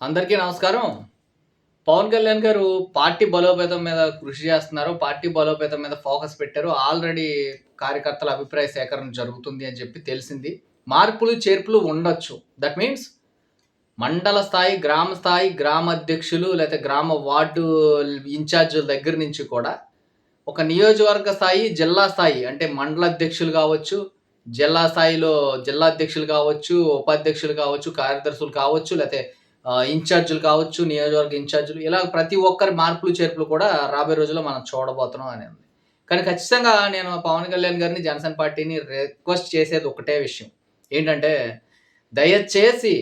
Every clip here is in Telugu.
అందరికీ నమస్కారం. పవన్ కళ్యాణ్ గారు పార్టీ బలోపేతం మీద కృషి చేస్తున్నారు. పార్టీ బలోపేతం మీద ఫోకస్ పెట్టారు. ఆల్రెడీ కార్యకర్తల అభిప్రాయ సేకరణ జరుగుతుంది అని చెప్పి తెలిసింది. మార్పులు చేర్పులు ఉండొచ్చు. దట్ మీన్స్ మండల స్థాయి గ్రామ స్థాయి గ్రామ అధ్యక్షులు లేకపోతే గ్రామ వార్డు ఇన్ఛార్జీల దగ్గర నుంచి కూడా ఒక నియోజకవర్గ స్థాయి జిల్లా స్థాయి అంటే మండల అధ్యక్షులు కావచ్చు జిల్లా స్థాయిలో జిల్లా అధ్యక్షులు కావచ్చు ఉపాధ్యక్షులు కావచ్చు కార్యదర్శులు కావచ్చు లేకపోతే ఇన్ఛార్జీలు కావచ్చు నియోజకవర్గ ఇన్ఛార్జీలు ఇలా ప్రతి ఒక్కరి మార్పులు చేర్పులు కూడా రాబోయే రోజుల్లో మనం చూడబోతున్నాం అని ఉంది కానీ ఖచ్చితంగా నేను పవన్ కళ్యాణ్ గారిని జనసేన పార్టీని రిక్వెస్ట్ చేసేది ఒకటే విషయం. ఏంటంటే దయచేసి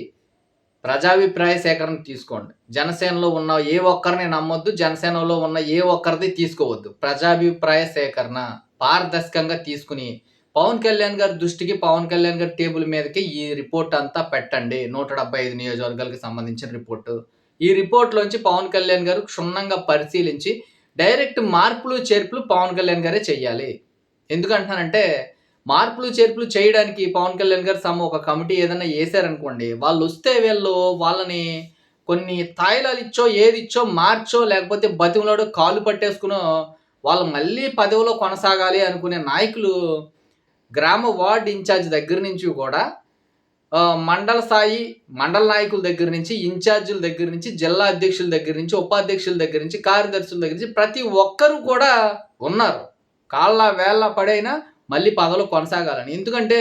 ప్రజాభిప్రాయ సేకరణ తీసుకోండి. జనసేనలో ఉన్న ఏ ఒక్కరిని నమ్మొద్దు జనసేనలో ఉన్న ఏ ఒక్కరిది తీసుకోవద్దు. ప్రజాభిప్రాయ సేకరణ పారదర్శకంగా తీసుకుని పవన్ కళ్యాణ్ గారి దృష్టికి పవన్ కళ్యాణ్ గారి టేబుల్ మీదకి ఈ రిపోర్ట్ అంతా పెట్టండి. నూట డెబ్బై ఐదు నియోజకవర్గాలకు సంబంధించిన రిపోర్టు. ఈ రిపోర్ట్లోంచి పవన్ కళ్యాణ్ గారు క్షుణ్ణంగా పరిశీలించి డైరెక్ట్ మార్పులు చేర్పులు పవన్ కళ్యాణ్ గారే చెయ్యాలి. ఎందుకంటున్నానంటే మార్పులు చేర్పులు చేయడానికి పవన్ కళ్యాణ్ గారు సమ ఒక కమిటీ ఏదైనా వేసారనుకోండి వాళ్ళు వస్తే వీళ్ళు వాళ్ళని కొన్ని తాయిలాలు ఇచ్చో ఏది ఇచ్చో మార్చో లేకపోతే బతిమలాడో కాలు పట్టేసుకునో వాళ్ళు మళ్ళీ పదవిలో కొనసాగాలి అనుకునే నాయకులు గ్రామ వార్డ్ ఇన్ఛార్జ్ దగ్గర నుంచి కూడా మండల స్థాయి మండల నాయకుల దగ్గర నుంచి ఇన్ఛార్జీల దగ్గర నుంచి జిల్లా అధ్యక్షుల దగ్గర నుంచి ఉపాధ్యక్షుల దగ్గర నుంచి కార్యదర్శుల దగ్గర నుంచి ప్రతి ఒక్కరు కూడా ఉన్నారు. కాళ్ళ వేళ్ళ పడైనా మళ్ళీ పదవులు కొనసాగాలని. ఎందుకంటే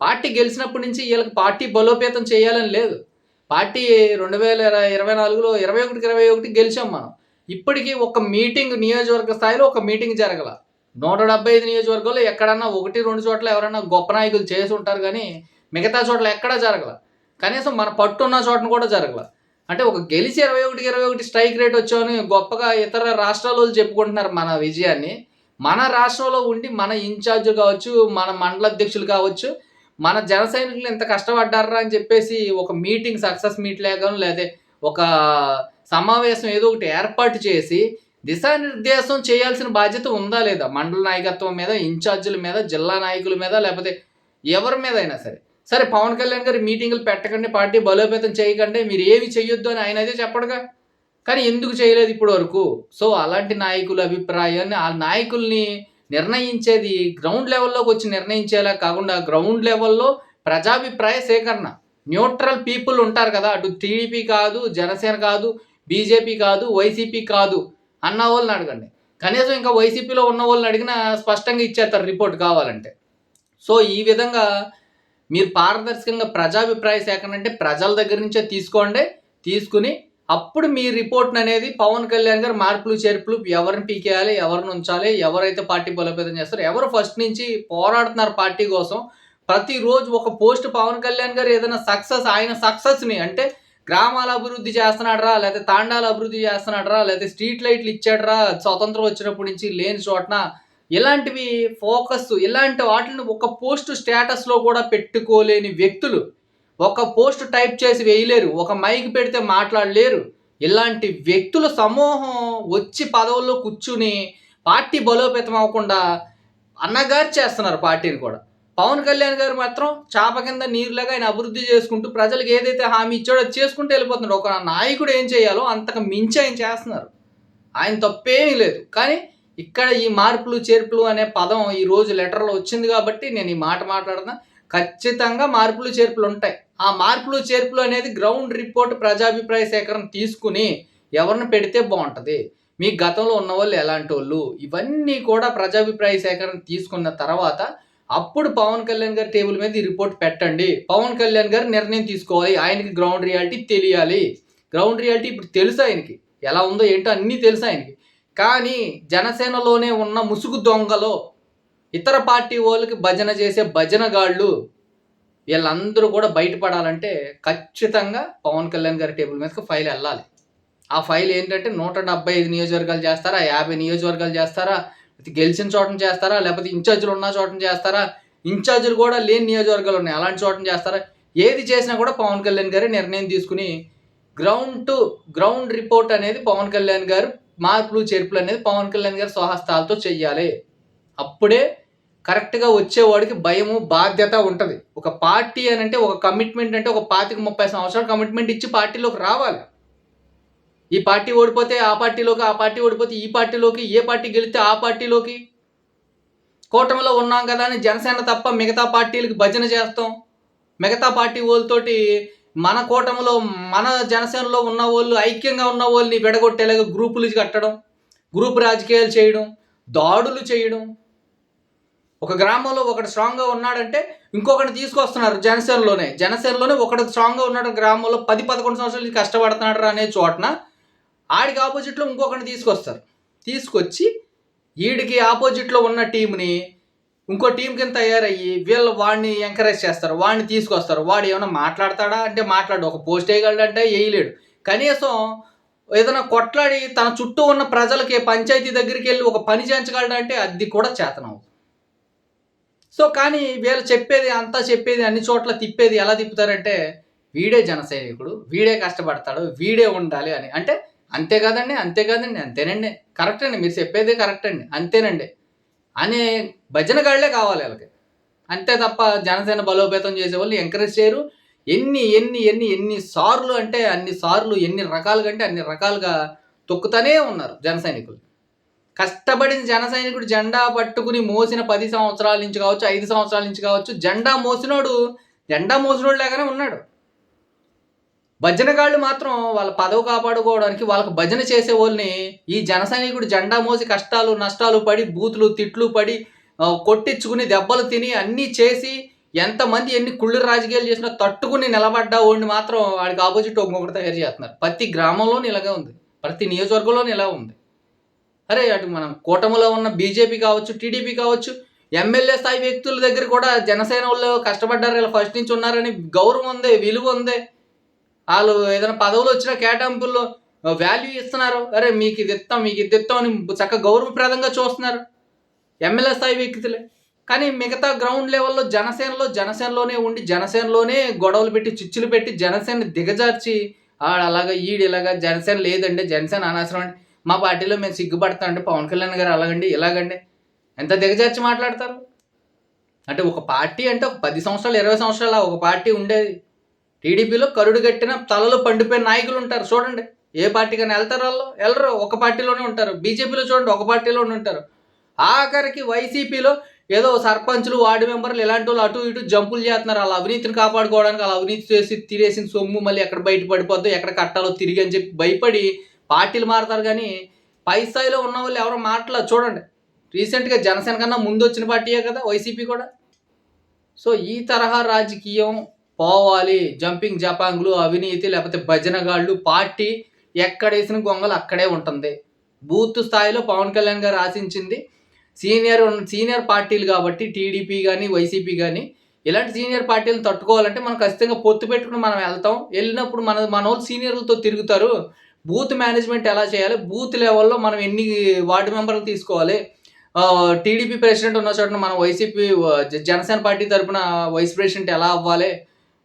పార్టీ గెలిచినప్పటి నుంచి వీళ్ళకి పార్టీ బలోపేతం చేయాలని లేదు. పార్టీ రెండు వేల ఇరవై ఇరవై నాలుగులో ఇరవై ఒకటికి ఇరవై ఒకటి గెలిచాం మనం. ఇప్పటికీ ఒక మీటింగ్ నియోజకవర్గ స్థాయిలో ఒక మీటింగ్ జరగల. నూట డెబ్బై ఐదు నియోజకవర్గాల్లో ఎక్కడన్నా ఒకటి రెండు చోట్ల ఎవరైనా గొప్ప నాయకులు చేసి ఉంటారు కానీ మిగతా చోట్ల ఎక్కడా జరగల. కనీసం మన పట్టున్న చోటను కూడా జరగల. అంటే ఒక గెలిచి ఇరవై ఒకటికి ఇరవై ఒకటి స్ట్రైక్ రేట్ వచ్చామని గొప్పగా ఇతర రాష్ట్రాల చెప్పుకుంటున్నారు మన విజయాన్ని. మన రాష్ట్రంలో ఉండి మన ఇన్ఛార్జ్ కావచ్చు మన మండల అధ్యక్షులు కావచ్చు మన జన సైనికులు ఎంత కష్టపడ్డారా అని చెప్పేసి ఒక మీటింగ్ సక్సెస్ మీట్ లేకను లేదా ఒక సమావేశం ఏదో ఒకటి ఏర్పాటు చేసి దిశానిర్దేశం చేయాల్సిన బాధ్యత ఉందా లేదా? మండల నాయకత్వం మీద ఇన్ఛార్జీల మీద జిల్లా నాయకుల మీద లేకపోతే ఎవరి మీద అయినా సరే. సరే పవన్ కళ్యాణ్ గారి మీటింగులు పెట్టకండి పార్టీ బలోపేతం చేయకండి మీరు ఏమి చెయ్యొద్దు అని ఆయన అయితే చెప్పడుగా. కానీ ఎందుకు చేయలేదు ఇప్పటి వరకు సో అలాంటి నాయకుల అభిప్రాయాన్ని ఆ నాయకుల్ని నిర్ణయించేది గ్రౌండ్ లెవెల్లోకి వచ్చి నిర్ణయించేలా కాకుండా గ్రౌండ్ లెవెల్లో ప్రజాభిప్రాయ సేకరణ. న్యూట్రల్ పీపుల్ ఉంటారు కదా అటు టీడీపీ కాదు జనసేన కాదు బీజేపీ కాదు వైసీపీ కాదు. అన్న వాళ్ళని అడగండి. కనీసం ఇంకా వైసీపీలో ఉన్న వాళ్ళని అడిగినా స్పష్టంగా ఇచ్చేస్తారు రిపోర్ట్ కావాలంటే. సో ఈ విధంగా మీరు పారదర్శకంగా ప్రజాభిప్రాయ సేకరణ అంటే ప్రజల దగ్గర నుంచే తీసుకోండి తీసుకుని అప్పుడు మీ రిపోర్ట్ని అనేది పవన్ కళ్యాణ్ గారు మార్పులు చేర్పులు ఎవరిని పీకేయాలి ఎవరిని ఉంచాలి ఎవరైతే పార్టీ బలోపేతం చేస్తారో ఎవరు ఫస్ట్ నుంచి పోరాడుతున్నారు పార్టీ కోసం ప్రతిరోజు ఒక పోస్ట్ పవన్ కళ్యాణ్ గారు ఏదైనా సక్సెస్ ఆయన సక్సెస్ని అంటే గ్రామాల అభివృద్ధి చేస్తున్నాడరా లేకపోతే తాండాలు అభివృద్ధి చేస్తున్నాడరా లేకపోతే స్ట్రీట్ లైట్లు ఇచ్చాడరా స్వతంత్రం వచ్చినప్పటి నుంచి లేని చోటన ఇలాంటివి ఫోకస్ ఇలాంటి వాటిని ఒక పోస్ట్ స్టేటస్లో కూడా పెట్టుకోలేని వ్యక్తులు ఒక పోస్ట్ టైప్ చేసి వేయలేరు ఒక మైక్ పెడితే మాట్లాడలేరు. ఇలాంటి వ్యక్తుల సమూహం వచ్చి పదవుల్లో కూర్చుని పార్టీ బలోపేతం అవ్వకుండా అన్నగారు చేస్తున్నారు పార్టీని కూడా. పవన్ కళ్యాణ్ గారు మాత్రం చాప కింద నీరులాగా ఆయన అభివృద్ధి చేసుకుంటూ ప్రజలకు ఏదైతే హామీ ఇచ్చాడో చేసుకుంటూ వెళ్ళిపోతున్నాడు. ఒక నాయకుడు ఏం చేయాలో అంతకు మించి ఆయన చేస్తున్నారు. ఆయన తప్పేమీ లేదు. కానీ ఇక్కడ ఈ మార్పులు చేర్పులు అనే పదం ఈ రోజు లెటర్లో వచ్చింది కాబట్టి నేను ఈ మాట మాట్లాడుతున్నా. ఖచ్చితంగా మార్పులు చేర్పులు ఉంటాయి. ఆ మార్పులు చేర్పులు అనేది గ్రౌండ్ రిపోర్ట్ ప్రజాభిప్రాయ సేకరణ తీసుకుని ఎవరిని పెడితే బాగుంటుంది? మీ గతంలో ఉన్న వాళ్ళు ఎలాంటి వాళ్ళు ఇవన్నీ కూడా ప్రజాభిప్రాయ సేకరణ తీసుకున్న తర్వాత అప్పుడు పవన్ కళ్యాణ్ గారి టేబుల్ మీద ఈ రిపోర్ట్ పెట్టండి. పవన్ కళ్యాణ్ గారు నిర్ణయం తీసుకోవాలి. ఆయనకి గ్రౌండ్ రియాలిటీ తెలియాలి. గ్రౌండ్ రియాలిటీ ఇప్పుడు తెలుసు ఆయనకి. ఎలా ఉందో ఏంటో అన్నీ తెలుసు ఆయనకి. కానీ జనసేనలోనే ఉన్న ముసుగు దొంగలో ఇతర పార్టీ వాళ్ళకి భజన చేసే భజనగాళ్ళు వీళ్ళందరూ కూడా బయటపడాలంటే ఖచ్చితంగా పవన్ కళ్యాణ్ గారి టేబుల్ మీదకి ఫైల్ వెళ్ళాలి. ఆ ఫైల్ ఏంటంటే నూట డెబ్బై ఐదు నియోజకవర్గాలు చేస్తారా? యాభై నియోజకవర్గాలు చేస్తారా? గెలిచిన చోటన చేస్తారా? లేకపోతే ఇన్ఛార్జీలు ఉన్న చోటన చేస్తారా? ఇన్ఛార్జీలు కూడా లేని నియోజకవర్గాలు ఉన్నాయి. అలాంటి చోటన చేస్తారా? ఏది చేసినా కూడా పవన్ కళ్యాణ్ గారే నిర్ణయం తీసుకుని గ్రౌండ్ టు గ్రౌండ్ రిపోర్ట్ అనేది పవన్ కళ్యాణ్ గారు మార్పులు చేర్పులు అనేది పవన్ కళ్యాణ్ గారు స్వహస్తాలతో చెయ్యాలి. అప్పుడే కరెక్ట్‌గా వచ్చేవాడికి భయము, బాధ్యత ఉంటుంది. ఒక పార్టీ అని అంటే ఒక కమిట్మెంట్ అంటే ఒక 25, 30 సంవత్సరాలు కమిట్మెంట్ ఇచ్చి పార్టీలోకి రావాలి. ఈ పార్టీ ఓడిపోతే ఆ పార్టీలోకి, ఆ పార్టీ ఓడిపోతే ఈ పార్టీలోకి, ఏ పార్టీ గెలిస్తే ఆ పార్టీలోకి. కూటమిలో ఉన్నాం కదా అని జనసేన తప్ప మిగతా పార్టీలకి భజన చేస్తాం. మిగతా పార్టీ వాళ్ళతోటి మన కూటమిలో, మన జనసేనలో ఉన్న వాళ్ళు ఐక్యంగా ఉన్నవోళ్ళని విడగొట్టేలాగా గ్రూపులు కట్టడం, గ్రూప్ రాజకీయాలు చేయడం, దాడులు చేయడం. ఒక గ్రామంలో ఒకడు స్ట్రాంగ్‌గా ఉన్నాడంటే ఇంకొకటి తీసుకొస్తున్నారు జనసేనలోనే. జనసేనలోనే ఒకడు స్ట్రాంగ్‌గా ఉన్నాడు గ్రామంలో పది పదకొండు సంవత్సరాలు కష్టపడుతున్నాడు అనే చోటన ఆడికి ఆపోజిట్‌లో ఇంకొకడిని తీసుకొస్తారు. తీసుకొచ్చి ఈడికి ఆపోజిట్‌లో ఉన్న టీంని ఇంకో టీం కింద తయారయ్యి వీళ్ళు వాడిని ఎంకరేజ్ చేస్తారు. వాడిని తీసుకొస్తారు. వాడు ఏమైనా మాట్లాడతాడా అంటే మాట్లాడు. ఒక పోస్ట్ వేయగలడంటే వేయలేడు కనీసం ఏదైనా కొట్లాడి తన చుట్టూ ఉన్న ప్రజలకి పంచాయతీ దగ్గరికెళ్ళి ఒక పని చేయించగలడంటే అది కూడా చేతనవు సో, కానీ వీళ్ళు చెప్పేది అంతా చెప్పేది అన్ని చోట్ల తిప్పేది ఎలా తిప్పుతారంటే వీడే జన సైనికుడు. వీడే కష్టపడతాడు. వీడే ఉండాలి అని. అంటే అంతే కదండీ! అంతే కాదండి అంతేనండి. కరెక్ట్ అండి. మీరు చెప్పేదే కరెక్ట్ అండి. అంతేనండి. అనే భజనగాళ్ళే కావాలి వాళ్ళకి అంతే తప్ప జనసేన బలోపేతం చేసేవాళ్ళు ఎంకరేజ్ చేయరు. ఎన్ని, ఎన్ని, ఎన్ని, ఎన్ని సార్లు అంటే అన్ని సార్లు ఎన్ని రకాలుగా అంటే అన్ని రకాలుగా తొక్కుతూనే ఉన్నారు జన సైనికులు. కష్టపడిన జన సైనికుడు జెండా పట్టుకుని మోసిన పది సంవత్సరాల నుంచి కావచ్చు, ఐదు సంవత్సరాల నుంచి కావచ్చు, జెండా మోసినోడు జెండా మోసినోడు లాగానే ఉన్నాడు. భజనగాళ్ళు మాత్రం వాళ్ళ పదవి కాపాడుకోవడానికి వాళ్ళకి భజన చేసేవోళ్ళని ఈ జన సైనికుడు జెండా మోసి కష్టాలు, నష్టాలు పడి బూతులు, తిట్లు పడి కొట్టించుకుని దెబ్బలు తిని అన్నీ చేసి ఎంతమంది ఎన్ని కుళ్ళు రాజకీయాలు చేసినా తట్టుకుని నిలబడ్డ వాడిని మాత్రం వాడికి ఆపోజిట్ ఒక్కొక్కటి తయారు చేస్తున్నారు. ప్రతి గ్రామంలోనూ ఇలాగే ఉంది. ప్రతి నియోజకవర్గంలోనూ ఇలా ఉంది. అరే! అటు మనం కూటమిలో ఉన్న బీజేపీ కావచ్చు, టీడీపీ కావచ్చు, ఎమ్మెల్యే స్థాయి వ్యక్తుల దగ్గర కూడా జనసేన వాళ్ళు కష్టపడ్డారు. ఇలా ఫస్ట్ నుంచి ఉన్నారని గౌరవం ఉంది. విలువ ఉంది. వాళ్ళు ఏదైనా పదవులు వచ్చిన కేటాయింపుల్లో వాల్యూ ఇస్తున్నారు. అరే! మీకు ఇది ఇస్తాం మీకు ఇది ఇస్తాం అని చక్కగా గౌరవప్రదంగా చూస్తున్నారు. ఎమ్మెల్యే స్థాయి వ్యక్తులే. కానీ మిగతా గ్రౌండ్ లెవెల్‌లో జనసేనలో జనసేనలోనే ఉండి జనసేనలోనే గొడవలు పెట్టి, చిచ్చులు పెట్టి జనసేన దిగజార్చి ఆడ అలాగా ఈడు ఇలాగా జనసేన లేదండి. జనసేన అనవసరం అండి. మా పార్టీలో మేము సిగ్గుపడతామండి. పవన్ కళ్యాణ్ గారు అలాగండి, ఇలాగండి. ఎంత దిగజార్చి మాట్లాడతారు? అంటే ఒక పార్టీ అంటే ఒక పది సంవత్సరాలు, 20 సంవత్సరాల ఒక పార్టీ ఉండేది. టీడీపీలో కరుడు కట్టిన తలలు పండిపోయిన నాయకులు ఉంటారు చూడండి. ఏ పార్టీకైనా వెళ్తారు వాళ్ళు వెళ్ళరు ఒక పార్టీలోనే ఉంటారు. బీజేపీలో చూడండి ఒక పార్టీలోనే ఉంటారు. ఆఖరికి వైసీపీలో ఏదో సర్పంచులు, వార్డు మెంబర్లు ఇలాంటోళ్ళు అటు ఇటు జంపులు చేస్తున్నారు. వాళ్ళ అవినీతిని కాపాడుకోవడానికి వాళ్ళ అవినీతి చేసి తిరేసిన సొమ్ము మళ్ళీ ఎక్కడ బయట పడిపోద్దో, ఎక్కడ కట్టాలో తిరిగి అని చెప్పి భయపడి పార్టీలు మారుతారు కానీ పై స్థాయిలో ఉన్న వాళ్ళు ఎవరు మారట్లా చూడండి. రీసెంట్‌గా జనసేన కన్నా ముందు వచ్చిన పార్టీయే కదా వైసీపీ కూడా. సో, ఈ తరహా రాజకీయం పోవాలి. జంపింగ్ జపాంగ్‌లు, అవినీతి లేకపోతే భజనగాళ్ళు, పార్టీ ఎక్కడేసిన గొంగలు అక్కడే ఉంటుంది. బూత్ స్థాయిలో పవన్ కళ్యాణ్ గారు ఆశించింది సీనియర్ సీనియర్ పార్టీలు కాబట్టి టీడీపీ కానీ వైసీపీ కానీ ఇలాంటి సీనియర్ పార్టీలను తట్టుకోవాలంటే మనం ఖచ్చితంగా పొత్తు పెట్టుకుని మనం వెళ్తాం. వెళ్ళినప్పుడు మన మన వాళ్ళు సీనియర్‌లతో తిరుగుతారు. బూత్ మేనేజ్మెంట్ ఎలా చేయాలి? బూత్ లెవెల్‌లో మనం ఎన్ని వార్డు మెంబర్‌లు తీసుకోవాలి? టీడీపీ ప్రెసిడెంట్ ఉన్న చోటన మనం వైసీపీ జనసేన పార్టీ తరపున వైస్ ప్రెసిడెంట్ ఎలా అవ్వాలి?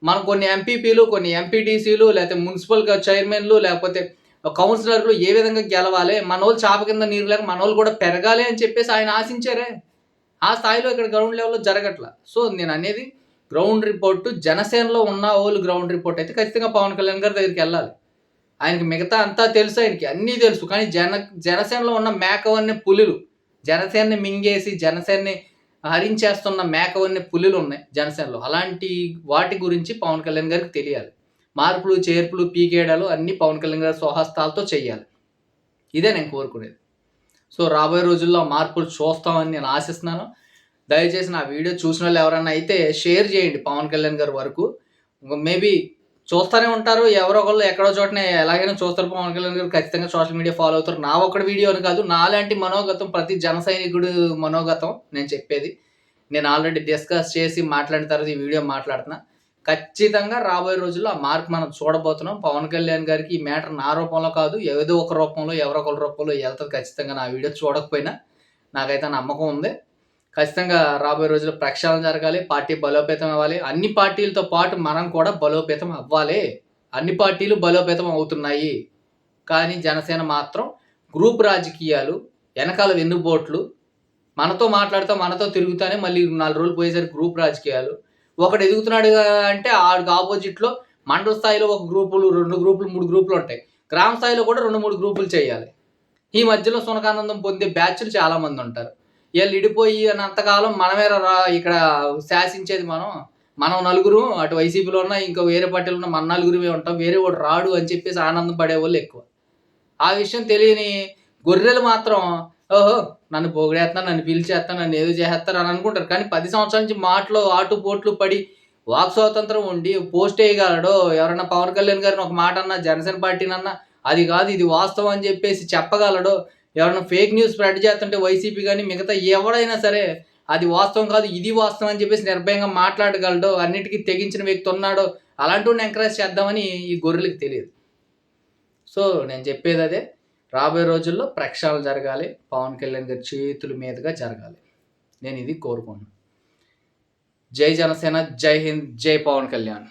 మనం కొన్ని ఎంపీపీలు, కొన్ని ఎంపీటీసీలు లేకపోతే మున్సిపల్ చైర్మన్‌లు లేకపోతే కౌన్సిలర్‌లు ఏ విధంగా గెలవాలి? మనోళ్ళు చాప కింద నీరు లేక మనోళ్ళు కూడా పెరగాలి అని చెప్పేసి ఆయన ఆశించారే. ఆ స్థాయిలో ఇక్కడ గ్రౌండ్ లెవెల్‌లో జరగట్ల. సో, నేను అనేది గ్రౌండ్ రిపోర్ట్ జనసేనలో ఉన్న వాళ్ళు గ్రౌండ్ రిపోర్ట్ అయితే ఖచ్చితంగా పవన్ కళ్యాణ్ గారి దగ్గరికి వెళ్ళాలి ఆయనకి మిగతా అంతా తెలుసు ఆయనకి. అన్నీ తెలుసు. కానీ జన జనసేనలో ఉన్న మేకవన్నీ పులులు. జనసేనని మింగేసి జనసేనని హరించేస్తున్న మేకవన్నీ పులులు ఉన్నాయి జనసేనలో. అలాంటి వాటి గురించి పవన్ కళ్యాణ్ గారికి తెలియాలి. మార్పులు, చేర్పులు, పీకేడాలు అన్నీ పవన్ కళ్యాణ్ గారి స్వహస్తాలతో చెయ్యాలి. ఇదే నేను కోరుకునేది. సో, రాబోయే రోజుల్లో మార్పులు చూస్తామని నేను ఆశిస్తున్నాను. దయచేసి నా వీడియో చూసిన వాళ్ళు ఎవరైనా అయితే షేర్ చేయండి పవన్ కళ్యాణ్ గారి వరకు. మేబీ చూస్తూనే ఉంటారు. ఎవరో ఒకళ్ళు ఎక్కడో చోటనే ఎలాగైనా చూస్తారు పవన్ కళ్యాణ్ గారు ఖచ్చితంగా సోషల్ మీడియా ఫాలో అవుతారు. నా ఒక్కడి వీడియో అని కాదు. నాలాంటి మనోగతం ప్రతి జన సైనికుడు మనోగతం నేను చెప్పేది. నేను ఆల్రెడీ డిస్కస్ చేసి మాట్లాడిన తర్వాత ఈ వీడియో మాట్లాడుతున్నా. ఖచ్చితంగా రాబోయే రోజుల్లో ఆ మార్పు మనం చూడబోతున్నాం. పవన్ కళ్యాణ్ గారికి ఈ మ్యాటర్ నా రూపంలో కాదు. ఏదో ఒక రూపంలో ఎవరో ఒకరి రూపంలో ఎళ్తది ఖచ్చితంగా నా వీడియో చూడకపోయినా. నాకైతే నమ్మకం ఉంది. ఖచ్చితంగా రాబోయే రోజుల్లో ప్రక్షాళన జరగాలి. పార్టీ బలోపేతం అవ్వాలి. అన్ని పార్టీలతో పాటు మనం కూడా బలోపేతం అవ్వాలి. అన్ని పార్టీలు బలోపేతం అవుతున్నాయి. కానీ జనసేన మాత్రం గ్రూప్ రాజకీయాలు, వెనకాల వెన్నుపోట్లు, మనతో మాట్లాడుతూ మనతో తిరుగుతానే మళ్ళీ నాలుగు రోజులు పోయేసరికి గ్రూప్ రాజకీయాలు ఒకడు ఎదుగుతున్నాడు అంటే ఆడికి ఆపోజిట్లో మండల స్థాయిలో ఒక గ్రూపులు రెండు గ్రూపులు మూడు గ్రూపులు ఉంటాయి గ్రామ స్థాయిలో కూడా రెండు మూడు గ్రూపులు చేయాలి ఈ మధ్యలో సునకానందం పొందే బ్యాచ్లు చాలామంది ఉంటారు వీళ్ళు ఇడిపోయి అన్నంతకాలం మనమే రా ఇక్కడ శాసించేది మనం. మనం నలుగురు అటు వైసీపీలో ఉన్నా ఇంకా వేరే పార్టీలో ఉన్న మన నలుగురిమే ఉంటాం. వేరే వాడు రాడు అని చెప్పేసి ఆనందం పడేవాళ్ళు ఎక్కువ. ఆ విషయం తెలియని గొర్రెలు మాత్రం ఓహో నన్ను పొగిడేస్తాను నన్ను పిలిచేస్తాను నన్ను ఏదో చేస్తారు అని అనుకుంటారు. కానీ పది సంవత్సరాల నుంచి మాటలు ఆటు పోట్లు పడి వాక్ స్వాతంత్రం ఉండి పోస్ట్ వేయగలడు ఎవరైనా పవన్ కళ్యాణ్ గారిని ఒక మాట అన్నా జనసేన పార్టీనన్నా అది కాదు ఇది వాస్తవం అని చెప్పేసి చెప్పగలడు ఎవరైనా ఫేక్ న్యూస్ స్ప్రెడ్ చేస్తుంటే వైసీపీ కానీ మిగతా ఎవడైనా సరే అది వాస్తవం కాదు ఇది వాస్తవం అని చెప్పేసి నిర్భయంగా మాట్లాడగలడో అన్నిటికీ తెగించిన వ్యక్తి ఉన్నాడో అలాంటి ఎంకరేజ్ చేద్దామని ఈ గొర్రెలకు తెలియదు. సో నేను చెప్పేది అదే. రాబోయే రోజుల్లో ప్రక్షాళన జరగాలి. పవన్ కళ్యాణ్ గారి చేతుల మీదుగా జరగాలి. నేను ఇది కోరుకుంటున్నాను. జై జనసేన జై హింద్ జై పవన్ కళ్యాణ్.